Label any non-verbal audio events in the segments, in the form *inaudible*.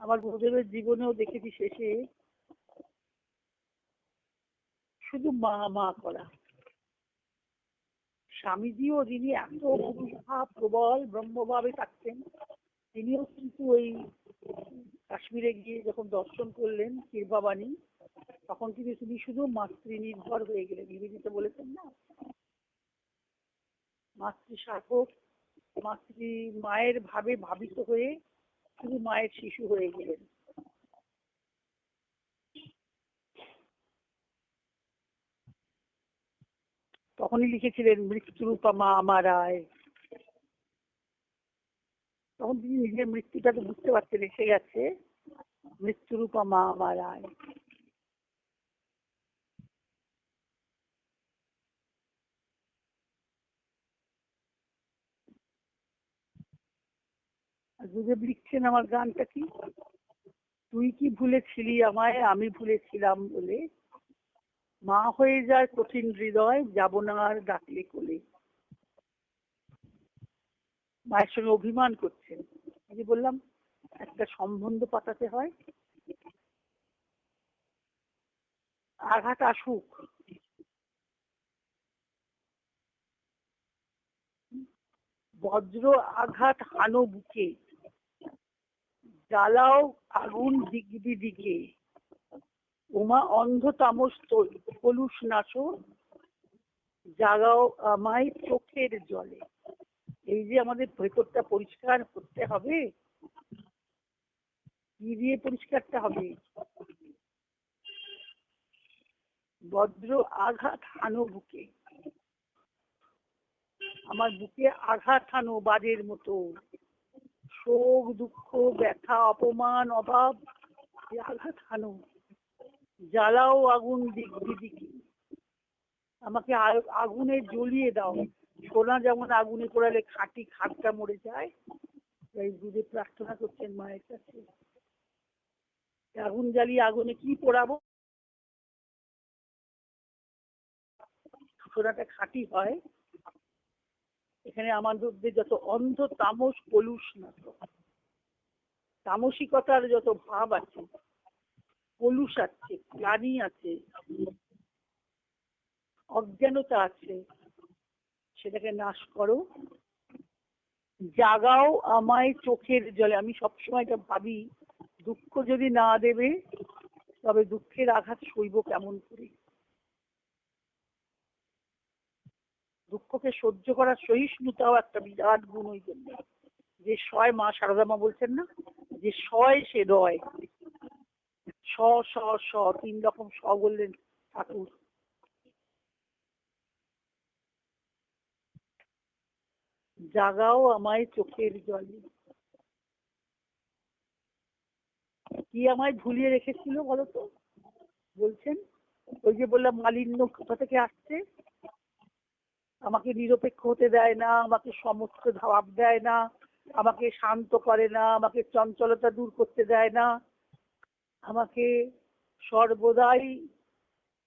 আমার গুরুদেবের জীবনেও দেখেছি শেষে শুধু মা মা করা। স্বামীজিও যিনি এত ভাব প্রবল, ব্রহ্মভাবে থাকতেন, তিনিও কিন্তু ওই কাশ্মীরে গিয়ে যখন দর্শন করলেন কীর্বাবাণী তখন কিন্তু তিনি শুধু মাতৃনির্ভর হয়ে গেলেন। নিবেদিত বলেছেন না? মাতৃ সাধক, মাতৃ মায়ের ভাবে ভাবিত হয়ে শুধু মায়ের শিশু হয়ে গেলেন। তখনই লিখেছিলেন, মৃত্যুরূপা মা আমারায় তখন তিনি নিজের মৃত্যুটা তো বুঝতে পারছেন এসে গেছে মা আমারায় গুরুদেব লিখছেন আমার গানটা কি? তুই কি ভুলেছিলি আমায়? আমি ভুলেছিলাম বলে। মা হয়ে যায় কঠিন হৃদয়, যাব না আর ডাকলে কোলে। মায়ের সঙ্গে অভিমান করছেন। আমি বললাম, একটা সম্বন্ধ পাতাতে হয়। আঘাত আসুক। বজ্র আঘাত হানো বুকে। জ্বালাও আগুন দিগদি দিকে ওমা অন্ধ তামস কলুষ নাশো জাগাও আমায় চোখের জলে। এই যে আমাদের ভেতরটা পরিষ্কার করতে হবে। কি দিয়ে পরিষ্কারটা হবে? বজ্র আঘাত হানো বুকে। আমার বুকে আঘাত হানো বাজের মতো। শোক, দুঃখ, ব্যথা, অপমান, অভাব আঘাত হানো জ্বালাও আগুন দিক দিদিকে। আমাকে আগুনে জ্বলিয়ে দাও। সোনা যেমন আগুনে পোড়ালে খাঁটি খাটটা মরে যায়, তাই দুধে প্রার্থনা করছেন মায়ের কাছে। আগুন জ্বালিয়ে আগুনে কি পোড়াবো? সোনাটা খাঁটি হয় এখানে আমাদের যত অন্ধ তামস পলুষ না তামসিকতার যত ভাব আছে পলুষ আছে, গ্লানি আছে, অজ্ঞানতা আছে, সেটাকে নাশ করো। জাগাও আমায় চোখের জলে। আমি সবসময় এটা ভাবি, দুঃখ যদি না দেবে, তবে দুঃখের আঘাত সইব কেমন করে? দুঃখকে সহ্য করার সহিষ্ণুতাও একটা বিরাট গুণ ওই জন্য। যে সয় মা সারদা মা বলছেন না? যে সয় সে রয়। স স স, তিন রকম স বললেন ঠাকুর। জাগাও আমায় চোখের জলে। কি আমায় ভুলিয়ে রেখেছিল বলতো? বলছেন, ওই যে বললাম মালিন্য কোথা থেকে আসছে? আমাকে নিরপেক্ষ হতে দেয় না, আমাকে সমস্ত ভাব দেয় না, আমাকে শান্ত করে না, আমাকে চঞ্চলতা দূর করতে দেয় না। আমাকে সর্বদাই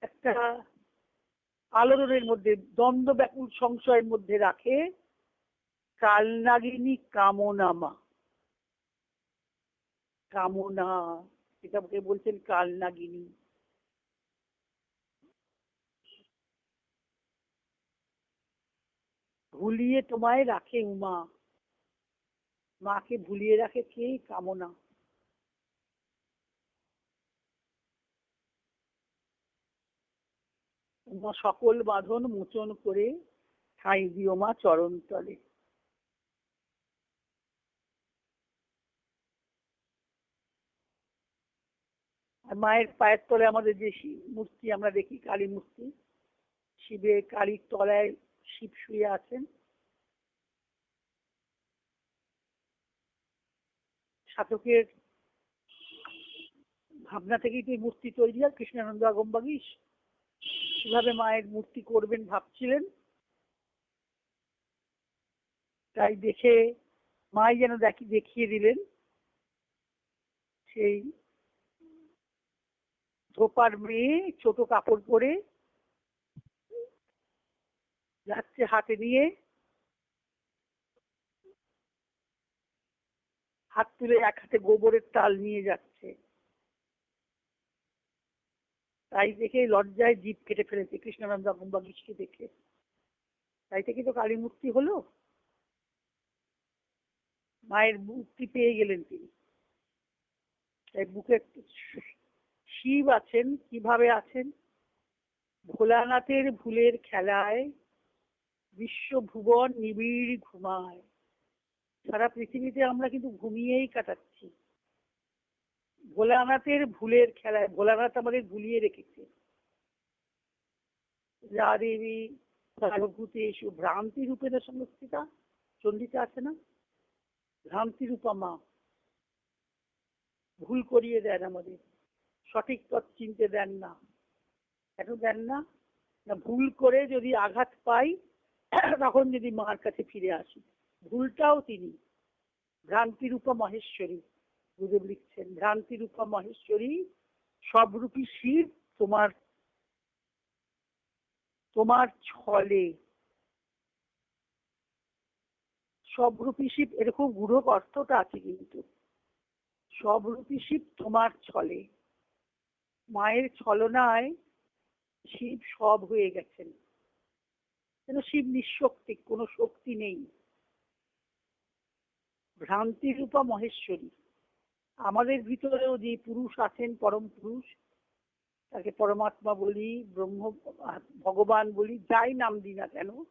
একটা আলোড়নের মধ্যে দ্বন্দ্ব ব্যাকুল সংশয়ের মধ্যে রাখে। কালনাগিনী কামনামা। কামনা, এটা বলছেন কালনাগিনী। ভুলিয়ে তোমায় রাখে উমা। মাকে ভুলিয়ে রাখে কে? কামনা। উমা, সকল বাঁধন মোচন করে ঠাঁই দিও মা চরণ তলে আর মায়ের পায়ের তলে আমাদের যে মূর্তি, আমরা দেখি কালী মূর্তি, শিবের কালীর তলায় শিব শুয়ে আছেন। সাধকের ভাবনা থেকেই তো মূর্তি তৈরি আর কৃষ্ণানন্দ আগমবাগিস কীভাবে মায়ের মূর্তি করবেন ভাবছিলেন। তাই দেখে মাই যেন দেখি, দেখিয়ে দিলেন সেই ধোপার মেয়ে, ছোট কাপড় পরে যাচ্ছে হাতে নিয়ে। হাত তুলে এক হাতে গোবরের তাল নিয়ে যাচ্ছে। তাই দেখে লজ্জায় জীব কেটে ফেলেছে। কৃষ্ণরাম জগম্বাগীশকে দেখে। তাই থেকে তো কালী মূর্তি হলো। মায়ের মূর্তি পেয়ে গেলেন তিনি। তাই বুকে শিব আছেন, কীভাবে আছেন? ভোলানাথের ভুলের খেলায় বিশ্বভুবন নিবিড় ঘুমায়। সারা পৃথিবীতে আমরা কিন্তু ঘুমিয়েই কাটাচ্ছি। ভোলানাথের ভুলের খেলায়, ভোলানাথ আমাদের ভুলিয়ে রেখেছে। যা দেবী সর্বভূতেষু ভ্রান্তি রূপে না সংস্থিতা? চন্ডিতে আছে না? ভ্রান্তি রূপা মা। ভুল করিয়ে দেন আমাদের। সঠিক পথ চিনতে দেন না। কেন দেন না ভুল করে যদি আঘাত পাই *coughs* তখন যদি মার কাছে ফিরে আসি, ভুলটাও তিনি। ভ্রান্তিরূপা মহেশ্বরী, গুরুদেব লিখছেন, ভ্রান্তিরূপা মহেশ্বরী, সবরূপী শিব তোমার তোমার ছলে। সবরূপী শিব এর খুব গূঢ় অর্থটা আছে কিন্তু। সবরূপী শিব তোমার ছলে। মায়ের ছলনায় শিব সব হয়ে গেছেন। যেন শিব নিঃশক্তি, কোনো শক্তি নেই। ভ্রান্তি রূপা মহেশ্বরী, আমাদের ভিতরেও যে পুরুষ আছেন পরম পুরুষ, তাকে পরমাত্মা বলি, ব্রহ্ম, ভগবান বলি, যাই নাম দিই না কেন,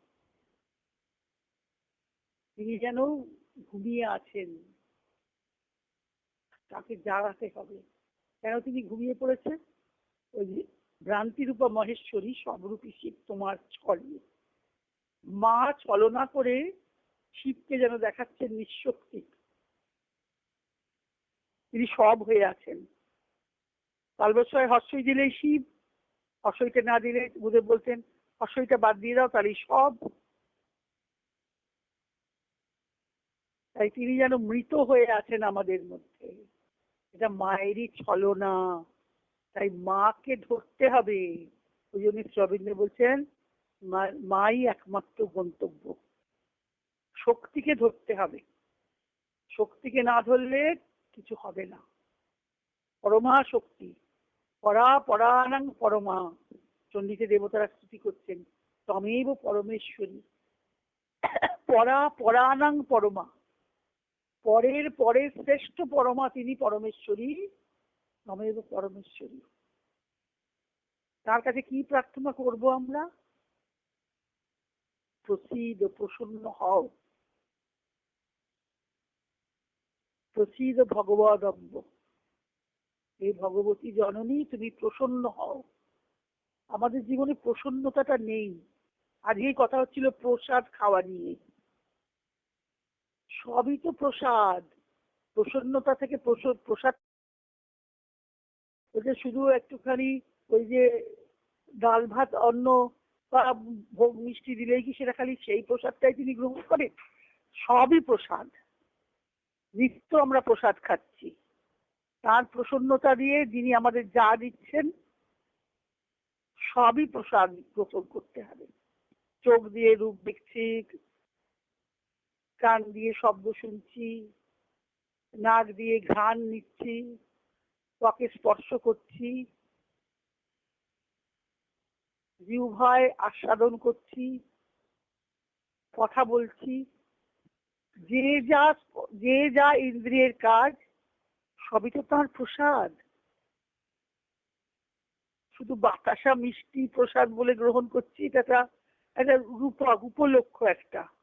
তিনি যেন ঘুমিয়ে আছেন। তাকে জাগাতে হবে। কেন তিনি ঘুমিয়ে পড়েছেন? ওই যে ভ্রান্তিরূপা মহেশ্বরী সবরূপী শিব তোমার ছলে। মা ছলনা করে শিবকে যেন দেখাচ্ছেন নিঃশক্তি। তিনি সব হয়ে আছেন। তালবস্বয় হর্ষই দিলেই শিব হর্ষইটা না দিলে বুধে বলতেন, হর্ষইটা বাদ দিয়ে দাও, তাহলে সব তাই তিনি যেন মৃত হয়ে আছেন আমাদের মধ্যে। এটা মায়েরই ছলনা। তাই মাকে ধরতে হবে। ওই জন্য রবীন্দ্র বলছেন মাই একমাত্র গন্তব্য। শক্তিকে ধরতে হবে। শক্তিকে না ধরলে কিছু হবে না। পরমা শক্তি। পরা পরানাং পরমা। চন্ডিকে দেবতারা স্তুতি করছেন। তমেব পরমেশ্বরী। পরা পরানাং পরমা। পরের পরের শ্রেষ্ঠ পরমা তিনি পরমেশ্বরী, তমেব পরমেশ্বরী। তার কাছে কি প্রার্থনা করব আমরা? প্রসিদ প্রসন্ন হও। প্রসিদ ভগবদম্ব। এই ভগবতী জননী, তুমি প্রসন্ন হও। আমাদের জীবনে প্রসন্নতাটা নেই। আজকেই কথা হচ্ছিল প্রসাদ খাওয়া নিয়ে। সবই তো প্রসাদ। প্রসন্নতা থেকে প্রসাদ ওটা শুধু একটুখানি ওই যে ডাল ভাত, অন্ন বা ভোগ মিষ্টি দিলেই কি সেটা খালি সেই প্রসাদটাই তিনি গ্রহণ করে সবই প্রসাদ। নিত্য আমরা প্রসাদ খাচ্ছি। তার প্রসন্নতা দিয়ে যিনি আমাদের যা দিচ্ছেন, সবই প্রসাদ গ্রহণ করতে হবে। চোখ দিয়ে রূপ দেখছি, কান দিয়ে শব্দ শুনছি, নাক দিয়ে ঘ্রাণ নিচ্ছি, ত্বকে স্পর্শ করছি জিহ্বায় আস্বাদন করছি, কথা বলছি। যে যা যে যা ইন্দ্রিয়ের কাজ, সবই তো তার প্রসাদ। শুধু বাতাসা মিষ্টি প্রসাদ বলে গ্রহণ করছি এটা একটা রূপক উপলক্ষ একটা।